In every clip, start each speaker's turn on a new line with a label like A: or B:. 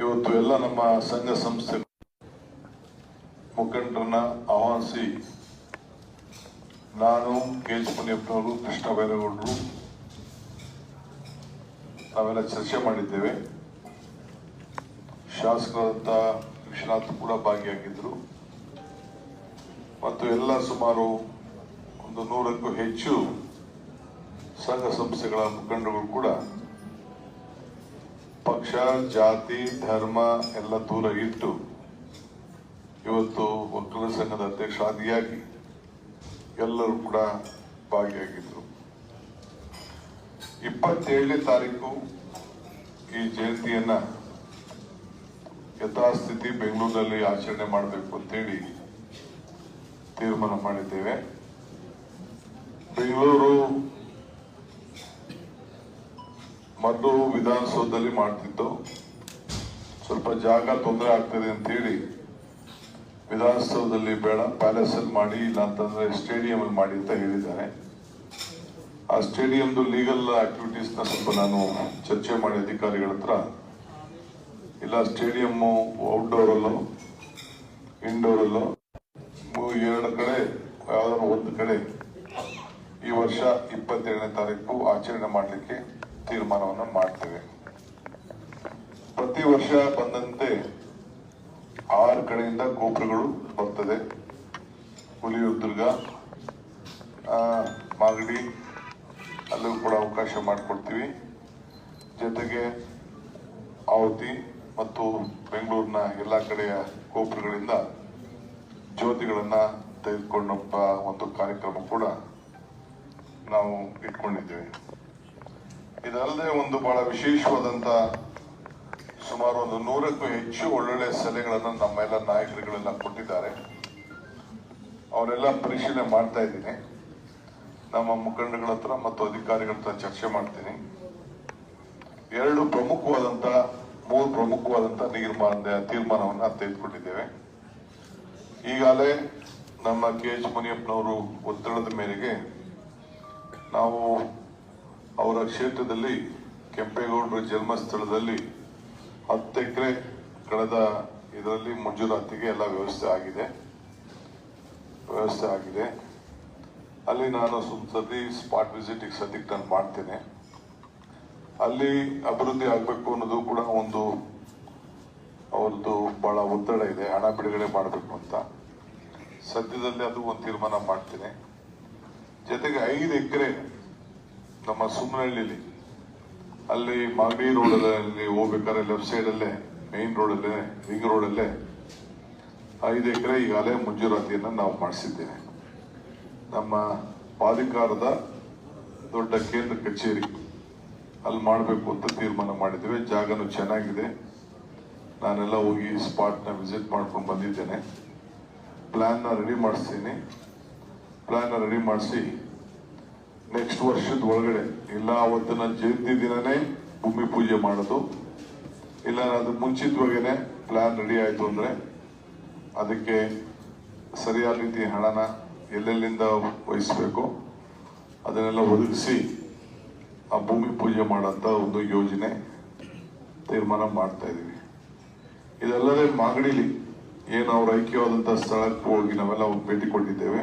A: ಇವತ್ತು ಎಲ್ಲ ನಮ್ಮ ಸಂಘ ಸಂಸ್ಥೆ ಮುಖಂಡರನ್ನ ಆಹ್ವಾನಿಸಿ ನಾನು ಕೆ ಎಚ್ ಮುನಿಯಪ್ಪನವರು ಕೃಷ್ಣ ಬೈರೇಗೌಡರು ನಾವೆಲ್ಲ ಚರ್ಚೆ ಮಾಡಿದ್ದೇವೆ. ಶಾಸಕರಾದಂಥ ವಿಶ್ವನಾಥ್ ಕೂಡ ಭಾಗಿಯಾಗಿದ್ದರು. ಮತ್ತು ಎಲ್ಲ ಸುಮಾರು ಒಂದು ನೂರಕ್ಕೂ ಹೆಚ್ಚು ಸಂಘ ಸಂಸ್ಥೆಗಳ ಮುಖಂಡರುಗಳು ಕೂಡ ಪಕ್ಷ, ಜಾತಿ, ಧರ್ಮ ಎಲ್ಲ ದೂರ ಇಟ್ಟು ಇವತ್ತು ಒಕ್ಕಲ ಸಂಘದ ಅಧ್ಯಕ್ಷರಾದಿಯಾಗಿ ಎಲ್ಲರೂ ಕೂಡ ಭಾಗಿಯಾಗಿದ್ರು. ಇಪ್ಪತ್ತೇಳನೇ ತಾರೀಕು ಈ ಜಯಂತಿಯನ್ನ ಯಥಾಸ್ಥಿತಿ ಬೆಂಗಳೂರಿನಲ್ಲಿ ಆಚರಣೆ ಮಾಡಬೇಕು ಅಂತೇಳಿ ತೀರ್ಮಾನ ಮಾಡಿದ್ದೇವೆ. ಬೆಂಗಳೂರು ಮೊದಲು ವಿಧಾನಸೌಧದಲ್ಲಿ ಮಾಡ್ತಿತ್ತು ಸ್ವಲ್ಪ ಜಾಗ ತೊಂದರೆ ಆಗ್ತದೆ ಅಂತೇಳಿ ವಿಧಾನಸೌಧದಲ್ಲಿ ಬೇಡ ಪ್ಯಾಲೇಸ್ ಅಲ್ಲಿ ಮಾಡಿ ಇಲ್ಲ ಅಂತಂದ್ರೆ ಸ್ಟೇಡಿಯಂ ಅಲ್ಲಿ ಮಾಡಿ ಅಂತ ಹೇಳಿದ್ದಾರೆ. ಆ ಸ್ಟೇಡಿಯಂದು ಲೀಗಲ್ ಆಕ್ಟಿವಿಟೀಸ್ನ ಸ್ವಲ್ಪ ನಾನು ಚರ್ಚೆ ಮಾಡಿ ಅಧಿಕಾರಿಗಳ ಹತ್ರ. ಇಲ್ಲ ಸ್ಟೇಡಿಯಂ ಔಟ್ಡೋರ್ ಅಲ್ಲೋ ಇಂಡೋರ್ ಅಲ್ಲೋ, ಮೂ- ಎರಡು ಕಡೆ, ಯಾವ್ದಾದ್ರು ಒಂದು ಕಡೆ ಈ ವರ್ಷ ಇಪ್ಪತ್ತೇಳನೇ ತಾರೀಕು ಆಚರಣೆ ಮಾಡಲಿಕ್ಕೆ ತೀರ್ಮಾನವನ್ನು ಮಾಡ್ತೇವೆ. ಪ್ರತಿ ವರ್ಷ ಬಂದಂತೆ ಆರು ಕಡೆಯಿಂದ ಗೋಪುರಗಳು ಬರ್ತದೆ. ಹುಲಿ ಆ, ಮಾಗಡಿ ಅಲ್ಲೂ ಕೂಡ ಅವಕಾಶ ಮಾಡಿಕೊಡ್ತೀವಿ. ಜೊತೆಗೆ ಆವತಿ ಮತ್ತು ಬೆಂಗಳೂರಿನ ಎಲ್ಲ ಕಡೆಯ ಗೋಪುರಗಳಿಂದ ಜ್ಯೋತಿಗಳನ್ನ ತೆಗೆದುಕೊಂಡ ಒಂದು ಕಾರ್ಯಕ್ರಮ ಕೂಡ ನಾವು ಇಟ್ಕೊಂಡಿದ್ದೇವೆ. ಇದಲ್ಲದೆ ಒಂದು ಬಹಳ ವಿಶೇಷವಾದಂತ ಸುಮಾರು ಒಂದು ನೂರಕ್ಕೂ ಹೆಚ್ಚು ಒಳ್ಳೊಳ್ಳೆ ಸಲಹೆಗಳನ್ನು ನಮ್ಮೆಲ್ಲ ನಾಯಕರುಗಳೆಲ್ಲ ಕೊಟ್ಟಿದ್ದಾರೆ. ಅವರೆಲ್ಲ ಪರಿಶೀಲನೆ ಮಾಡ್ತಾ ಇದ್ದೀನಿ. ನಮ್ಮ ಮುಖಂಡಗಳ ಹತ್ರ ಮತ್ತು ಅಧಿಕಾರಿಗಳ ಹತ್ರ ಚರ್ಚೆ ಮಾಡ್ತೀನಿ. ಎರಡು ಪ್ರಮುಖವಾದಂತ, ಮೂರು ಪ್ರಮುಖವಾದಂತ ನಿರ್ಮಾಣ, ತೀರ್ಮಾನವನ್ನು ತೆಗೆದುಕೊಂಡಿದ್ದೇವೆ. ಈಗಾಗಲೇ ನಮ್ಮ ಕೆ ಎಚ್ ಮುನಿಯಪ್ಪನವರು ಒತ್ತಡದ ಮೇರೆಗೆ ನಾವು ಅವರ ಕ್ಷೇತ್ರದಲ್ಲಿ ಕೆಂಪೇಗೌಡರ ಜನ್ಮಸ್ಥಳದಲ್ಲಿ ಹತ್ತು ಎಕರೆ ಕಳೆದ ಇದರಲ್ಲಿ ಮಂಜೂರಾತಿಗೆ ಎಲ್ಲ ವ್ಯವಸ್ಥೆ ಆಗಿದೆ. ವ್ಯವಸ್ಥೆ ಆಗಿದೆ. ಅಲ್ಲಿ ನಾನು ಸುತ್ತಿ ಸ್ಪಾಟ್ ವಿಸಿಟಿಗೆ ಸದ್ಯಕ್ಕೆ ನಾನು ಮಾಡ್ತೇನೆ. ಅಲ್ಲಿ ಅಭಿವೃದ್ಧಿ ಆಗಬೇಕು ಅನ್ನೋದು ಕೂಡ ಒಂದು ಅವರದ್ದು ಬಹಳ ಒತ್ತಡ ಇದೆ. ಹಣ ಬಿಡುಗಡೆ ಮಾಡಬೇಕು ಅಂತ. ಸದ್ಯದಲ್ಲಿ ಅದು ಒಂದು ತೀರ್ಮಾನ ಮಾಡ್ತೇನೆ. ಜೊತೆಗೆ ಐದು ಎಕರೆ ನಮ್ಮ ಸುಮ್ಮನಹಳ್ಳಿಲಿ ಅಲ್ಲಿ ಮಾಗಡಿ ರೋಡಲ್ಲಿ ಹೋಗ್ಬೇಕಾದ್ರೆ ಲೆಫ್ಟ್ ಸೈಡ್ ಅಲ್ಲೇ ಮೇನ್ ರೋಡಲ್ಲೇ ರಿಂಗ್ ರೋಡಲ್ಲೇ ಐದು ಎಕರೆ ಈಗಾಗಲೇ ಮಂಜೂರಾತಿಯನ್ನು ನಾವು ಮಾಡಿಸಿದ್ದೇವೆ. ನಮ್ಮ ಪ್ರಾಧಿಕಾರದ ದೊಡ್ಡ ಕೇಂದ್ರ ಕಚೇರಿ. ಅಲ್ಲಿ ಮಾಡಬೇಕು ಅಂತ ತೀರ್ಮಾನ ಮಾಡಿದ್ದೇವೆ. ಜಾಗನು ಚೆನ್ನಾಗಿದೆ. ನಾನೆಲ್ಲ ಹೋಗಿ ಸ್ಪಾಟ್ನ ವಿಸಿಟ್ ಮಾಡ್ಕೊಂಡು ಬಂದಿದ್ದೇನೆ. ಪ್ಲಾನ್ನ ರೆಡಿ ಮಾಡಿಸ್ತೀನಿ. ಪ್ಲಾನ್ ರೆಡಿ ಮಾಡಿಸಿ ನೆಕ್ಸ್ಟ್ ವರ್ಷದ ಒಳಗಡೆ ಇಲ್ಲ ಅವತ್ತು ನನ್ನ ಜಯಂತಿ ದಿನನೇ ಭೂಮಿ ಪೂಜೆ ಮಾಡೋದು. ಇಲ್ಲ ಅದು ಮುಂಚಿತವಾಗೇನೆ ಪ್ಲಾನ್ ರೆಡಿ ಆಯ್ತು ಅಂದ್ರೆ ಅದಕ್ಕೆ ಸರಿಯಾದ ರೀತಿ ಹಣನ ಎಲ್ಲೆಲ್ಲಿಂದ ವಹಿಸ್ಬೇಕು ಅದನ್ನೆಲ್ಲ ಒದಗಿಸಿ ಆ ಭೂಮಿ ಪೂಜೆ ಮಾಡೋಂಥ ಒಂದು ಯೋಜನೆ ತೀರ್ಮಾನ ಮಾಡ್ತಾ ಇದೀವಿ ಇದಲ್ಲದೆ ಮಾಗಡಿಲಿ ಏನು ಅವ್ರ ಐಕ್ಯವಾದಂಥ ಸ್ಥಳಕ್ಕೆ ಹೋಗಿ ನಾವೆಲ್ಲ ಭೇಟಿ ಕೊಟ್ಟಿದ್ದೇವೆ.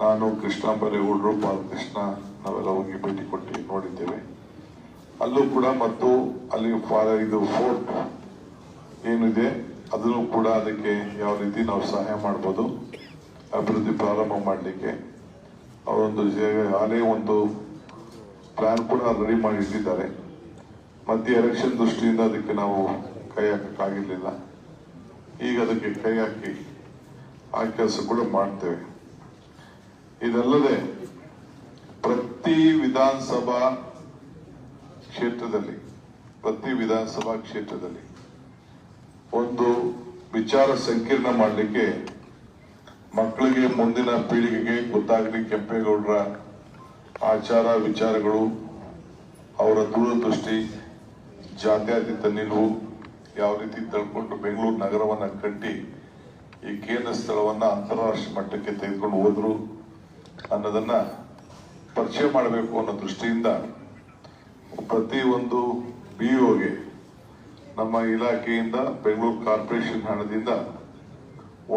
A: ನಾನು ಕೃಷ್ಣ ಬರೇಗೌಡರು ಬಾಲಕೃಷ್ಣ ನಾವೆಲ್ಲ ಹೋಗಿ ಭೇಟಿ ಕೊಟ್ಟು ನೋಡಿದ್ದೇವೆ. ಅಲ್ಲೂ ಕೂಡ ಮತ್ತು ಅಲ್ಲಿ ಇದು ಫೋರ್ಟ್ ಏನಿದೆ, ಅದನ್ನು ಕೂಡ ಅದಕ್ಕೆ ಯಾವ ರೀತಿ ನಾವು ಸಹಾಯ ಮಾಡ್ಬೋದು, ಅಭಿವೃದ್ಧಿ ಪ್ರಾರಂಭ ಮಾಡಲಿಕ್ಕೆ. ಅವರೊಂದು ಹಾಲೇ ಒಂದು ಪ್ಲಾನ್ ಕೂಡ ರೆಡಿ ಮಾಡಿ ಇಟ್ಟಿದ್ದಾರೆ ಮತ್ತೆ ಎಲೆಕ್ಷನ್ ದೃಷ್ಟಿಯಿಂದ ಅದಕ್ಕೆ ನಾವು ಕೈ ಹಾಕಕ್ಕಾಗಿರ್ಲಿಲ್ಲ. ಈಗ ಅದಕ್ಕೆ ಕೈ ಹಾಕಿ ಆ ಕೆಲಸ ಕೂಡ ಮಾಡ್ತೇವೆ. ಇದಲ್ಲದೆ ಪ್ರತಿ ವಿಧಾನಸಭಾ ಕ್ಷೇತ್ರದಲ್ಲಿ, ಪ್ರತಿ ವಿಧಾನಸಭಾ ಕ್ಷೇತ್ರದಲ್ಲಿ ಒಂದು ವಿಚಾರ ಸಂಕೀರ್ಣ ಮಾಡಲಿಕ್ಕೆ ಮಕ್ಕಳಿಗೆ ಮುಂದಿನ ಪೀಳಿಗೆಗೆ ಗೊತ್ತಾಗಲಿ ಕೆಂಪೇಗೌಡರ ಆಚಾರ ವಿಚಾರಗಳು, ಅವರ ದೂರದೃಷ್ಟಿ, ಜಾತ್ಯಾತೀತ ನಿಲುವು ಯಾವ ರೀತಿ ತಳ್ಕೊಂಡು ಬೆಂಗಳೂರು ನಗರವನ್ನು ಕಟ್ಟಿ ಈ ಕೇಂದ್ರ ಸ್ಥಳವನ್ನು ಅಂತಾರಾಷ್ಟ್ರೀಯ ಮಟ್ಟಕ್ಕೆ ತೆಗೆದುಕೊಂಡು ಹೋದ್ರು. ಅನ್ನೋದನ್ನ ಪರಿಚಯ ಮಾಡಬೇಕು ಅನ್ನೋ ದೃಷ್ಟಿಯಿಂದ ಪ್ರತಿ ಒಂದು ಬಿಇಒಗೆ ನಮ್ಮ ಇಲಾಖೆಯಿಂದ, ಬೆಂಗಳೂರು ಕಾರ್ಪೊರೇಷನ್ ಹಣದಿಂದ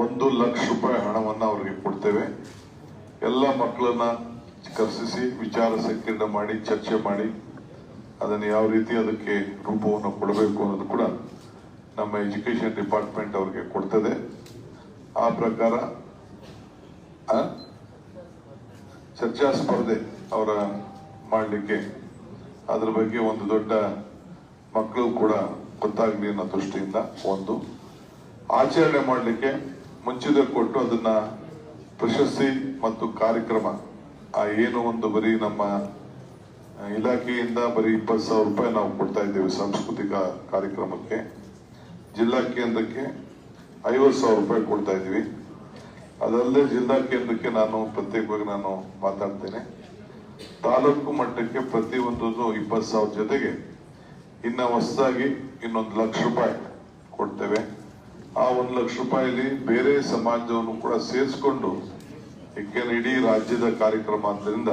A: ಒಂದು ಲಕ್ಷ ರೂಪಾಯಿ ಹಣವನ್ನು ಅವರಿಗೆ ಕೊಡ್ತೇವೆ. ಎಲ್ಲ ಮಕ್ಕಳನ್ನ ಕರೆಸಿಸಿ, ವಿಚಾರ ಸಂಕಿರಣ ಮಾಡಿ, ಚರ್ಚೆ ಮಾಡಿ, ಅದನ್ನು ಯಾವ ರೀತಿ ಅದಕ್ಕೆ ರೂಪವನ್ನು ಕೊಡಬೇಕು ಅನ್ನೋದು ಕೂಡ ನಮ್ಮ ಎಜುಕೇಶನ್ ಡಿಪಾರ್ಟ್ಮೆಂಟ್ ಅವರಿಗೆ ಕೊಡ್ತದೆ. ಆ ಪ್ರಕಾರ ಚರ್ಚಾ ಸ್ಪರ್ಧೆ ಅವರ ಮಾಡಲಿಕ್ಕೆ. ಅದ್ರ ಬಗ್ಗೆ ಒಂದು ದೊಡ್ಡ ಮಕ್ಕಳು ಕೂಡ ಗೊತ್ತಾಗಲಿ ಅನ್ನೋ ದೃಷ್ಟಿಯಿಂದ ಒಂದು. ಆಚರಣೆ ಮಾಡಲಿಕ್ಕೆ ಮುಂಚಿತ ಕೊಟ್ಟು ಅದನ್ನ ಪ್ರಶಸ್ತಿ ಮತ್ತು ಕಾರ್ಯಕ್ರಮ, ಆ ಏನು ಒಂದು ಬರೀ ನಮ್ಮ ಇಲಾಖೆಯಿಂದ ಬರೀ ಇಪ್ಪತ್ತು ಸಾವಿರ ರೂಪಾಯಿ ನಾವು ಕೊಡ್ತಾ ಇದ್ದೇವೆ ಸಾಂಸ್ಕೃತಿಕ ಕಾರ್ಯಕ್ರಮಕ್ಕೆ. ಜಿಲ್ಲಾ ಕೇಂದ್ರಕ್ಕೆ ಐವತ್ತು ಸಾವಿರ ರೂಪಾಯಿ ಕೊಡ್ತಾ ಇದ್ದೀವಿ. ಅದಲ್ಲದೆ ಜಿಲ್ಲಾ ಕೇಂದ್ರಕ್ಕೆ ನಾನು ಪ್ರತ್ಯೇಕವಾಗಿ ನಾನು ಮಾತಾಡ್ತೇನೆ. ತಾಲೂಕು ಮಟ್ಟಕ್ಕೆ ಪ್ರತಿಯೊಂದು ಇಪ್ಪತ್ತು ಸಾವಿರ ಜೊತೆಗೆ ಇನ್ನ ಹೊಸದಾಗಿ ಇನ್ನೊಂದು ಲಕ್ಷ ರೂಪಾಯಿ ಕೊಡ್ತೇವೆ. ಆ ಒಂದು ಲಕ್ಷ ರೂಪಾಯಿಲಿ ಬೇರೆ ಸಮಾಜವನ್ನು ಕೂಡ ಸೇರಿಸ್ಕೊಂಡು ಏಕೆಂದ್ರೆ ಇಡೀ ರಾಜ್ಯದ ಕಾರ್ಯಕ್ರಮ ಆದ್ದರಿಂದ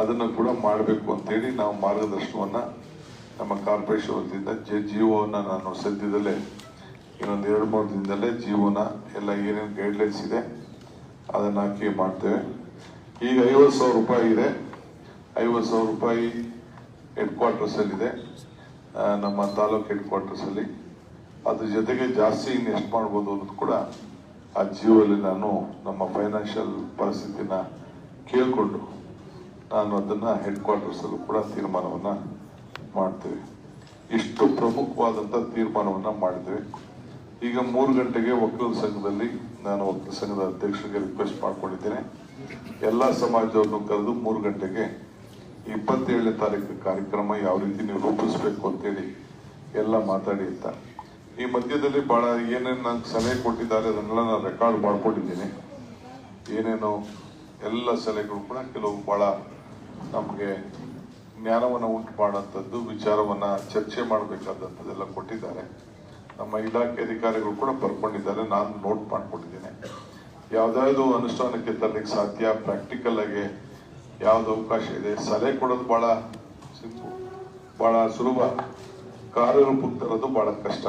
A: ಅದನ್ನು ಕೂಡ ಮಾಡಬೇಕು ಅಂತೇಳಿ ನಾವು ಮಾರ್ಗದರ್ಶನವನ್ನು ನಮ್ಮ ಕಾರ್ಪೊರೇಷನ್ ವತಿಯಿಂದ ಜೆ ಜಿಒನ ನಾನು ಸದ್ಯದಲ್ಲೇ ಇನ್ನೊಂದು ಎರಡು ಮೂರು ದಿನದಲ್ಲೇ ಜೀವನ ಎಲ್ಲ ಏನೇನು ಗೈಡ್ಲೈನ್ಸ್ ಇದೆ, ಅದನ್ನು ಹಾಕಿ ಮಾಡ್ತೇವೆ. ಈಗ ಐವತ್ತು ಸಾವಿರ ರೂಪಾಯಿ ಇದೆ. ಐವತ್ತು ಸಾವಿರ ರೂಪಾಯಿ ಹೆಡ್ ಕ್ವಾರ್ಟರ್ಸಲ್ಲಿದೆ ನಮ್ಮ ತಾಲೂಕು ಹೆಡ್ ಕ್ವಾರ್ಟರ್ಸಲ್ಲಿ ಅದ್ರ ಜೊತೆಗೆ ಜಾಸ್ತಿ ಇನ್ನು ಎಷ್ಟು ಮಾಡ್ಬೋದು ಅನ್ನೋದು ಕೂಡ ಆ ಜೀವಲ್ಲಿ ನಾನು ನಮ್ಮ ಫೈನಾನ್ಷಿಯಲ್ ಪರಿಸ್ಥಿತಿನ ಕೇಳಿಕೊಂಡು ನಾನು ಅದನ್ನು ಹೆಡ್ ಕ್ವಾರ್ಟರ್ಸಲ್ಲೂ ಕೂಡ ತೀರ್ಮಾನವನ್ನು ಮಾಡ್ತೇವೆ. ಇಷ್ಟು ಪ್ರಮುಖವಾದಂಥ ತೀರ್ಮಾನವನ್ನು ಮಾಡಿದ್ದೇವೆ ಈಗ ಮೂರು ಗಂಟೆಗೆ ವಕೀಲ ಸಂಘದಲ್ಲಿ ನಾನು ವಕೀಲ ಸಂಘದ ಅಧ್ಯಕ್ಷರಿಗೆ ರಿಕ್ವೆಸ್ಟ್ ಮಾಡ್ಕೊಂಡಿದ್ದೇನೆ. ಎಲ್ಲ ಸಮಾಜವನ್ನು ಕರೆದು ಮೂರು ಗಂಟೆಗೆ ಇಪ್ಪತ್ತೇಳನೇ ತಾರೀಕು ಕಾರ್ಯಕ್ರಮ ಯಾವ ರೀತಿ ನೀವು ರೂಪಿಸ್ಬೇಕು ಅಂತೇಳಿ ಎಲ್ಲ ಮಾತಾಡಿ ಅಂತ. ಈ ಮಧ್ಯದಲ್ಲಿ ಬಹಳ ಏನೇನು ನಂಗೆ ಸಲಹೆ ಕೊಟ್ಟಿದ್ದಾರೆ ಅದನ್ನೆಲ್ಲ ನಾನು ರೆಕಾರ್ಡ್ ಮಾಡ್ಕೊಂಡಿದ್ದೀನಿ. ಏನೇನು ಎಲ್ಲ ಸಲಹೆಗಳು ಕೂಡ ಕೆಲವು ಬಹಳ ನಮಗೆ ಜ್ಞಾನವನ್ನು ಉಂಟು ಮಾಡುವಂಥದ್ದು, ವಿಚಾರವನ್ನು ಚರ್ಚೆ ಮಾಡಬೇಕಾದಂಥದ್ದೆಲ್ಲ ಕೊಟ್ಟಿದ್ದಾರೆ. ನಮ್ಮ ಇಲಾಖೆ ಅಧಿಕಾರಿಗಳು ಕೂಡ ಬರ್ಕೊಂಡಿದ್ದಾರೆ. ನಾನು ನೋಟ್ ಮಾಡ್ಕೊಂಡಿದ್ದೇನೆ. ಯಾವ್ದಾದ್ರು ಅನುಷ್ಠಾನಕ್ಕೆ ತರಲಿಕ್ಕೆ ಸಾಧ್ಯ? ಪ್ರಾಕ್ಟಿಕಲ್ ಆಗಿ ಯಾವ್ದು ಅವಕಾಶ ಇದೆ? ಸಲಹೆ ಕೊಡೋದು ಬಹಳ ಸಿಂಪು, ಬಹಳ ಸುಲಭ. ಕಾರ್ಯರೂಪಕ್ಕೆ ತರೋದು ಬಹಳ ಕಷ್ಟ.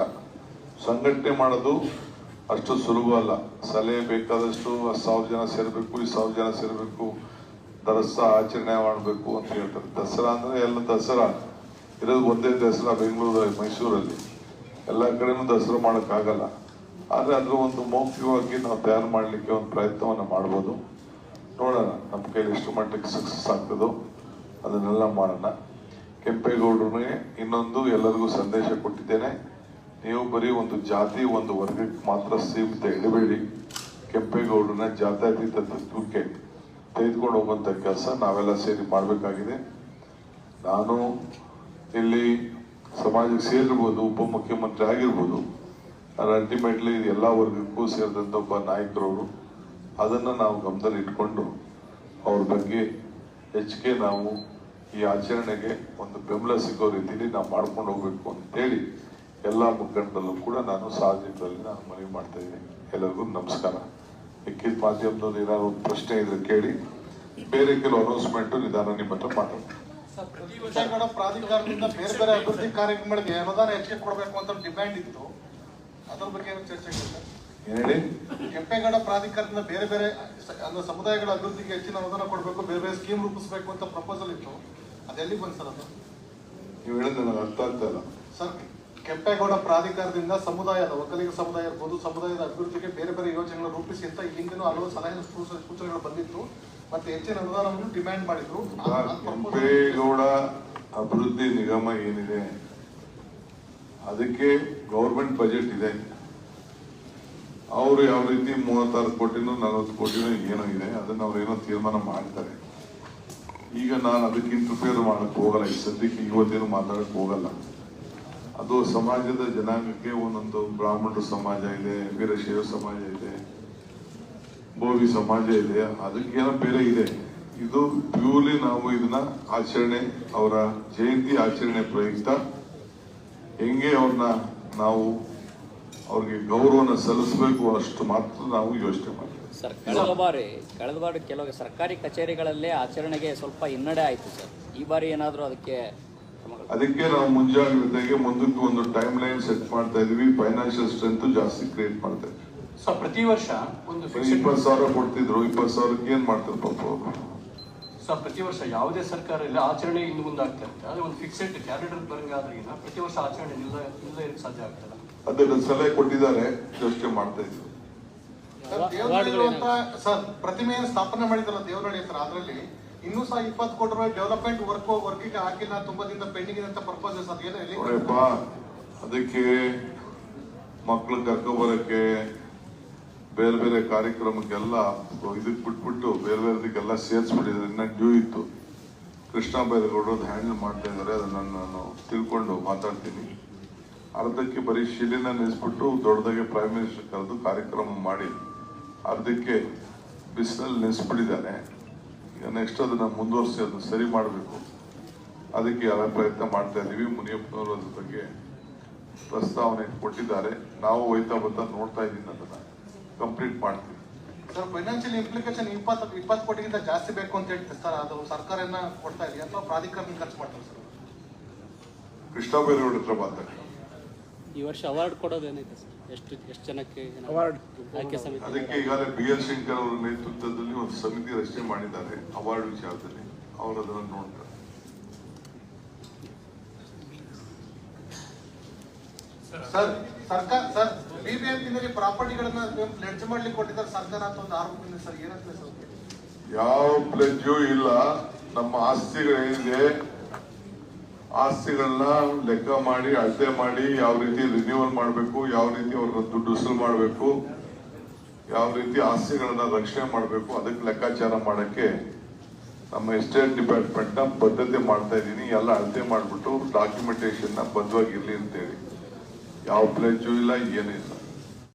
A: ಸಂಘಟನೆ ಮಾಡೋದು ಅಷ್ಟು ಸುಲಭ ಅಲ್ಲ. ಸಲಹೆ ಬೇಕಾದಷ್ಟು ಸಾವಿರ ಜನ ಸೇರಬೇಕು ಈ ಸಾವಿರ ಜನ ಸೇರಬೇಕು. ದಸರಾ ಆಚರಣೆ ಮಾಡಬೇಕು ಅಂತ ಹೇಳ್ತಾರೆ. ದಸರಾ ಅಂದ್ರೆ ಎಲ್ಲ ದಸರಾ. ಇರೋದು ಒಂದೇ ದಸರಾ ಬೆಂಗಳೂರಲ್ಲಿ, ಮೈಸೂರಲ್ಲಿ. ಎಲ್ಲ ಕಡೆನೂ ದಸರಾ ಮಾಡೋಕ್ಕಾಗಲ್ಲ. ಆದರೆ ಅದ್ರ ಒಂದು ಮೌಖ್ಯವಾಗಿ ನಾವು ತಯಾರು ಮಾಡಲಿಕ್ಕೆ ಒಂದು ಪ್ರಯತ್ನವನ್ನ ಮಾಡ್ಬೋದು. ನೋಡೋಣ, ನಮ್ಮ ಕೈಲಿ ಎಷ್ಟು ಮಟ್ಟಕ್ಕೆ ಸಕ್ಸಸ್ ಆಗ್ತದೋ ಅದನ್ನೆಲ್ಲ ಮಾಡೋಣ. ಕೆಂಪೇಗೌಡರಿಗೆ ಇನ್ನೊಂದು ಎಲ್ಲರಿಗೂ ಸಂದೇಶ ಕೊಟ್ಟಿದ್ದೇನೆ. ನೀವು ಬರೀ ಒಂದು ಜಾತಿ, ಒಂದು ವರ್ಗಕ್ಕೆ ಮಾತ್ರ ಸೀಮಿತ ಇಡಬೇಡಿ. ಕೆಂಪೇಗೌಡರನ್ನ ಜಾತ್ಯತೀತ ತತ್ವಕ್ಕೆ ತೆಗೆದುಕೊಂಡು ಹೋಗುವಂಥ ಕೆಲಸ ನಾವೆಲ್ಲ ಸೇರಿ ಮಾಡಬೇಕಾಗಿದೆ. ನಾನು ಇಲ್ಲಿ ಸಮಾಜಕ್ಕೆ ಸೇರಿರ್ಬೋದು, ಉಪಮುಖ್ಯಮಂತ್ರಿ ಆಗಿರ್ಬೋದು, ಆದರೆ ಅಲ್ಟಿಮೇಟ್ಲಿ ಎಲ್ಲ ವರ್ಗಕ್ಕೂ ಸೇರಿದಂಥ ಒಬ್ಬ ನಾಯಕರವರು, ಅದನ್ನು ನಾವು ಗಮನದಲ್ಲಿ ಇಟ್ಕೊಂಡು ಅವ್ರ ಬಗ್ಗೆ ಹೆಚ್ಚಿಗೆ ನಾವು ಈ ಆಚರಣೆಗೆ ಒಂದು ಬೆಂಬಲ ಸಿಗೋ ರೀತಿಯಲ್ಲಿ ನಾವು ಮಾಡ್ಕೊಂಡು ಹೋಗ್ಬೇಕು ಅಂತೇಳಿ ಎಲ್ಲ ಮುಖಂಡರಲ್ಲೂ ಕೂಡ ನಾನು ಸಾರ್ವಜನಿಕರಲ್ಲಿ ನಾನು ಮನವಿ ಮಾಡ್ತಾ ಇದ್ದೀನಿ. ಎಲ್ಲರಿಗೂ ನಮಸ್ಕಾರ. ಮಿಕ್ಕಿದ ಮಾಧ್ಯಮದಲ್ಲಿ ಏನಾದ್ರು ಒಂದು ಪ್ರಶ್ನೆ ಇದ್ರೆ ಕೇಳಿ, ಬೇರೆ ಕೆಲವು ಅನೌನ್ಸ್ಮೆಂಟು ನಿಧಾನ ನಿಮ್ಮ ಹತ್ರ ಮಾತಾಡ್ತೀನಿ.
B: ಕೆಂಪೇಗೌಡ ಪ್ರಾಧಿಕಾರದಿಂದ ಬೇರೆ ಬೇರೆ ಅಭಿವೃದ್ಧಿ ಕಾರ್ಯಕ್ರಮಗಳಿಗೆ ಅನುದಾನ ಹೆಚ್ಚಿಗೆ ಕೊಡಬೇಕು ಅಂತ ಡಿಮ್ಯಾಂಡ್ ಇತ್ತು. ಅದ್ರ ಬಗ್ಗೆ ಏನು ಚರ್ಚೆ
A: ಹೇಳಿ.
B: ಕೆಂಪೇಗೌಡ ಪ್ರಾಧಿಕಾರದಿಂದ ಬೇರೆ ಬೇರೆ ಅಂದ್ರೆ ಸಮುದಾಯಗಳ ಅಭಿವೃದ್ಧಿಗೆ ಹೆಚ್ಚಿನ ಅನುದಾನ ಕೊಡಬೇಕು ಬೇರೆ ಬೇರೆ ಸ್ಕೀಮ್ ರೂಪಿಸಬೇಕು ಅಂತ ಪ್ರಪೋಸಲ್ ಇತ್ತು. ಅದೆಲ್ಲಿ ಬಂತು ಸರ್ ಅದು?
A: ನೀವು ಹೇಳಿದ್ರೆ ನನಗೆ ಅರ್ಥ ಆಗ್ತಾ ಇಲ್ಲ.
B: ಸರ್ ಕೆಂಪೇಗೌಡ ಪ್ರಾಧಿಕಾರದಿಂದ ಸಮುದಾಯದ ಒಕ್ಕಲಿಗ ಸಮುದಾಯ ಇರ್ಬೋದು ಸಮುದಾಯದ ಅಭಿವೃದ್ಧಿಗೆ ಬೇರೆ ಬೇರೆ ಯೋಜನೆಗಳು ರೂಪಿಸಿ ಅಂತ ಇಲ್ಲಿಂದ ಹಿಂದಿನ ಹಲವು ಸಲಹೆ ಸೂಚ- ಸೂಚನೆಗಳು ಬಂದಿತ್ತು. ಮತ್ತೆ ಹೆಚ್ಚಿನ ಅನುದಾನವನ್ನು ಡಿಮ್ಯಾಂಡ್ ಮಾಡಿದ್ರು.
A: ಕೆಂಪೇಗೌಡ ಅಭಿವೃದ್ಧಿ ನಿಗಮ ಏನಿದೆ? ಅದಕ್ಕೆ ಗೌರ್ಮೆಂಟ್ ಬಜೆಟ್ ಇದೆ. ಅವರು ಯಾವ ರೀತಿ ಮೂವತ್ತಾರು ಕೋಟಿನೂ ನಲವತ್ತು ಕೋಟಿನೂ ಏನೋ ಇದೆ ಅದನ್ನ ಅವ್ರು ಏನೋ ತೀರ್ಮಾನ ಮಾಡ್ತಾರೆ. ಈಗ ನಾನು ಅದಕ್ಕೆ ಇಂಟರ್ಫಿಯರ್ ಮಾಡಕ್ ಹೋಗಲ್ಲ ಈ ಸದ್ಯಕ್ಕೆ ಇವತ್ತೇನು ಮಾತಾಡಕ್ ಹೋಗಲ್ಲ. ಅದು ಸಮಾಜದ ಜನಾಂಗಕ್ಕೆ ಒಂದೊಂದು ಬ್ರಾಹ್ಮಣರು ಸಮಾಜ ಇದೆ ವೀರಶೈವ ಸಮಾಜ ಇದೆ ಬೋವಿ ಸಮಾಜ ಇದೆ. ಅದಕ್ಕೇನೋ ಬೇರೆ ಇದೆ. ಇದು ಪ್ಯೂರ್ಲಿ ನಾವು ಇದನ್ನ ಆಚರಣೆ ಅವರ ಜಯಂತಿ ಆಚರಣೆ ಪ್ರಯುಕ್ತ. ಹೆಂಗೆ ಅವ್ರನ್ನ ನಾವು ಅವ್ರಿಗೆ ಗೌರವನ ಸಲ್ಲಿಸಬೇಕು ಅಷ್ಟು ಮಾತ್ರ ನಾವು ಯೋಚನೆ ಮಾಡ್ತೀವಿ.
C: ಸರ್ ಕಳೆದ ಬಾರಿ ಕಳೆದ ಬಾರಿ ಕೆಲವು ಸರ್ಕಾರಿ ಕಚೇರಿಗಳಲ್ಲೇ ಆಚರಣೆಗೆ ಸ್ವಲ್ಪ ಹಿನ್ನಡೆ ಆಯಿತು ಸರ್. ಈ ಬಾರಿ ಏನಾದರೂ ಅದಕ್ಕೆ
A: ಅದಕ್ಕೆ ನಾವು ಮುಂಜಾಗ್ರತೆಗೆ ಮುಂದಕ್ಕೆ ಒಂದು ಟೈಮ್ ಲೈನ್ ಸೆಟ್ ಮಾಡ್ತಾ ಇದೀವಿ. ಫೈನಾನ್ಷಿಯಲ್ ಸ್ಟ್ರೆಂತ್ ಜಾಸ್ತಿ ಕ್ರಿಯೇಟ್ ಮಾಡ್ತಾ ಇದ್ವಿ.
D: ಸೊ ಪ್ರತಿ ವರ್ಷ ಒಂದು
A: ಇಪ್ಪತ್ತು ಸಾವಿರ ಕೊಡ್ತಿದ್ರು ಇಪ್ಪತ್ತು ಸಾವಿರಕ್ಕೆ ಏನು ಮಾಡ್ತಾರೆ ಪಾಪ?
D: ಸರ್ ಪ್ರತಿ ವರ್ಷ ಯಾವುದೇ ಸರ್ಕಾರ ಇಲ್ಲ ಆಚರಣೆ ಇನ್ನು ಮುಂದೆ ಆಗ್ತಾ ಇರುತ್ತೆ. ಆದ್ರೆ ಒಂದು ಫಿಕ್ಸೆಡ್ ಕ್ಯಾಲೆಂಡರ್ ಬರಂಗಾದ್ರಿಗಿನ ಪ್ರತಿ ವರ್ಷ ಆಚರಣೆ ಇಲ್ಲ ಇಲ್ಲ ಇರಕ್ಕೆ ಸಾಧ್ಯ ಆಗ್ತಲ್ಲ
A: ಅದನ್ನ ಸಲಹೆ ಕೊಟ್ಟಿದ್ದಾರೆ ಯೋಚನೆ ಮಾಡ್ತಾ ಇದ್ರು.
B: ಸರ್, ಪ್ರತಿಮೆ ಸ್ಥಾಪನೆ ಮಾಡಿದಲ್ಲ ದೇವನಹಳ್ಳಿ ಹತ್ರ ಅದರಲ್ಲಿ ಇನ್ನೂ ಸಹ ಇಪ್ಪತ್ತು ಕೋಟಿ ರೂಪಾಯಿ ಡೆವಲಪ್ಮೆಂಟ್ ವರ್ಕ್ ವರ್ಕಿಗೆ ಹಾಕಿಲ್ಲ ತುಂಬಾ ದಿನ ಪೆಂಡಿಂಗ್ ಅಂತ ಪರ್ಪೋಸಸ್ ಅದೇನೋ
A: ಅದಕ್ಕೆ ಮಕ್ಳು ಕರ್ಕೊಬರಕ್ಕೆ ಬೇರೆ ಬೇರೆ ಕಾರ್ಯಕ್ರಮಕ್ಕೆಲ್ಲ ಇದಕ್ಕೆ ಬಿಟ್ಬಿಟ್ಟು ಬೇರೆ ಬೇರೆದಕ್ಕೆಲ್ಲ ಸೇರಿಸ್ಬಿಟ್ಟಿದ್ದಾರೆ. ಇನ್ನ ಡ್ಯೂ ಇತ್ತು. ಕೃಷ್ಣ ಬೈರೇಗೌಡರು ಹ್ಯಾಂಡಲ್ ಮಾಡ್ತಾ ಇದ್ದಾರೆ. ಅದನ್ನ ನಾನು ತಿಳ್ಕೊಂಡು ಮಾತಾಡ್ತೀನಿ. ಅರ್ಧಕ್ಕೆ ಬರೀ ಶಿಲಿನ ನೆನೆಸ್ಬಿಟ್ಟು ದೊಡ್ಡದಾಗೆ ಪ್ರೈಮ್ ಮಿನಿಸ್ಟರ್ ಕರೆದು ಕಾರ್ಯಕ್ರಮ ಮಾಡಿ ಅರ್ಧಕ್ಕೆ ಬಿಸಿಲಲ್ಲಿ ನೆನೆಸ್ಬಿಟ್ಟಿದ್ದಾನೆ ಈಗ ನೆಕ್ಸ್ಟ್ ಅದನ್ನ ಮುಂದುವರಿಸಿ ಅದನ್ನ ಸರಿ ಮಾಡಬೇಕು. ಅದಕ್ಕೆ ಎಲ್ಲ ಪ್ರಯತ್ನ ಮಾಡ್ತಾ ಇದ್ದೀವಿ. ಮುನಿಯಪ್ಪನವರು ಅದ್ರ ಬಗ್ಗೆ ಪ್ರಸ್ತಾವನೆ ಕೊಟ್ಟಿದ್ದಾರೆ. ನಾವು ಹೋಯ್ತಾ ಬರ್ತಾ ನೋಡ್ತಾ ಇದ್ದೀನಿ ಅದನ್ನ ಕಂಪ್ಲೀಟ್ ಮಾಡ್ತೀವಿ.
B: ಸರ್ ಫೈನಾನ್ಷಿಯಲ್ ಇಂಪ್ಲಿಕೇಶನ್ ಇಪ್ಪತ್ತು ಇಪ್ಪತ್ತು ಕೋಟಿಗಿಂತ ಜಾಸ್ತಿ ಬೇಕು ಅಂತ ಹೇಳ್ತಾರೆ ಸರ್ ಅದು ಸರ್ಕಾರನ ಕೊಡ್ತಾ ಇದೆಯಾ? ಅಥವಾ ಪ್ರಾಧಿಕಾರನ ಖರ್ಚು ಮಾಡ್ತಾರೆ ಸರ್
A: ಕೃಷ್ಣ ಬೈರೇಗೌಡ ಹತ್ರ ಮಾತಾಡಿ.
C: ಈ ವರ್ಷ ಅವಾರ್ಡ್ ಕೊಡೋದೇನೈತೆ ಸರ್ ಎಷ್ಟು ಎಷ್ಟು ಜನಕ್ಕೆ ಅವಾರ್ಡ್ ಆಯ್ಕೆ ಸಮಿತಿ
A: ಅದಕ್ಕೆ ಈಗಾಗಲೇ ಬಿ ಎಲ್ ಶಂಕರ್ ಅವರ ನೇತೃತ್ವದಲ್ಲಿ ಒಂದು ಸಮಿತಿ ರಚನೆ ಮಾಡಿದ್ದಾರೆ ಅವಾರ್ಡ್ ವಿಚಾರದಲ್ಲಿ. ಅವರು ಅದನ್ನು ನೋಡ್ತಾರೆ.
B: ಸರ್ ಸರ್ಕಾರ ಸರ್ ಬಿಬಿಎಂಪಿನಲ್ಲಿ ಪ್ರಾಪರ್ಟಿಗಳನ್ನ ಪ್ಲೆಡ್ಜ್ ಮಾಡ್ಲಿಕ್ಕೆ ಕೊಟ್ಟಿದ್ದಾರೆ ಸರ್ಕಾರ ಅಂತ ಒಂದು ಸರ್. ಸರ್
A: ಯಾವ ಪ್ಲೆಜ್ಜು ಇಲ್ಲ. ನಮ್ಮ ಆಸ್ತಿಗಳೇನಿದೆ ಆಸ್ತಿಗಳನ್ನ ಲೆಕ್ಕ ಮಾಡಿ, ಅಳತೆ ಮಾಡಿ ಯಾವ ರೀತಿ ರಿನ್ಯೂವಲ್ ಮಾಡಬೇಕು, ಯಾವ ರೀತಿ ಅವ್ರನ್ನ ದುಡ್ಡು ಉಸಿರು ಮಾಡಬೇಕು, ಯಾವ ರೀತಿ ಆಸ್ತಿಗಳನ್ನ ರಕ್ಷಣೆ ಮಾಡಬೇಕು, ಅದಕ್ಕೆ ಲೆಕ್ಕಾಚಾರ ಮಾಡಕ್ಕೆ ನಮ್ಮ ಎಸ್ಟೇಟ್ ಡಿಪಾರ್ಟ್ಮೆಂಟ್ನ ಬದ್ಧತೆ ಮಾಡ್ತಾ ಇದ್ದೀನಿ. ಎಲ್ಲ ಅಳತೆ ಮಾಡಿಬಿಟ್ಟು ಡಾಕ್ಯುಮೆಂಟೇಶನ್ನ ಅಂತೇಳಿ. ಯಾವ ಪ್ಲೇಜು ಇಲ್ಲ ಏನಿಲ್ಲ